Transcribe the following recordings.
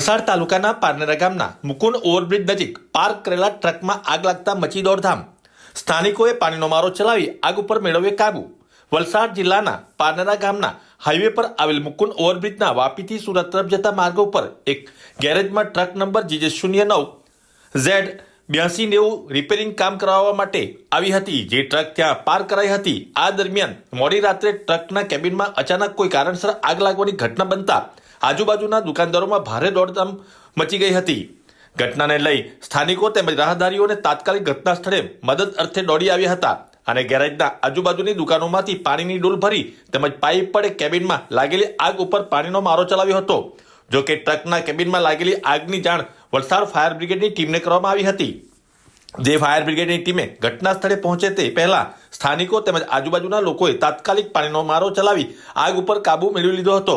વલસાડ તાલુકાના પારનેરા ગામના મુકુંદ ઓવરબ્રિજ નજીક પાર્ક કરેલા ટ્રકમાં આગ લાગતા મચી દોડધામ. સ્થાનિકોએ પાણીનો મારો ચલાવી આગ ઉપર મેળવ્યો કાબુ. વલસાડ જિલ્લાના પારનેરા ગામના હાઈવે પર આવેલ મુકુંદ ઓવરબ્રિજના વાપીથી સુરત તરફ જતા માર્ગ ઉપર એક ગેરેજમાં ટ્રક નંબર જીજે શૂન્ય નવ ઝેડ બ્યાસી નેવું રિપેરિંગ કામ કરાવવા માટે આવી હતી. જે ટ્રક ત્યાં પાર્ક કરાઈ હતી. આ દરમિયાન મોડી રાત્રે ટ્રકના કેબિનમાં અચાનક કોઈ કારણસર આગ લાગવાની ઘટના બનતા આજુબાજુના દુકાનદારોમાં ભારે દોડધામ મચી ગઈ હતી. ઘટનાને લઈ સ્થાનિકો તેમજ રાહદારીઓને તાત્કાલિક ઘટના સ્થળે મદદ અર્થે દોડી આવ્યા હતા અને ગેરેજના આજુબાજુની દુકાનોમાંથી પાણીની ડોલ ભરી તેમજ પાઇપ પડે કેબિનમાં લાગેલી આગ ઉપર પાણીનો મારો ચલાવ્યો હતો. જો કે ટ્રકના કેબિનમાં લાગેલી આગની જાણ વલસાડ ફાયર બ્રિગેડની ટીમને કરવામાં આવી હતી. જે ફાયર બ્રિગેડની ટીમે ઘટના સ્થળે પહોંચે તે પહેલા સ્થાનિકો તેમજ આજુબાજુના લોકોએ તાત્કાલિક પાણીનો મારો ચલાવી આગ ઉપર કાબુ મેળવી લીધો હતો.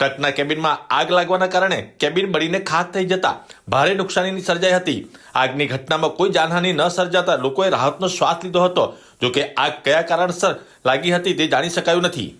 ટ્રકના કેબિનમાં આગ લાગવાના કારણે કેબિન બળીને ખાક થઈ જતા ભારે નુકસાનીની સર્જાઈ હતી. આગની ઘટનામાં કોઈ જાનહાનિ ન સર્જાતા લોકોએ રાહતનો શ્વાસ લીધો હતો, જોકે આગ કયા કારણસર લાગી હતી તે જાણી શકાયું નથી.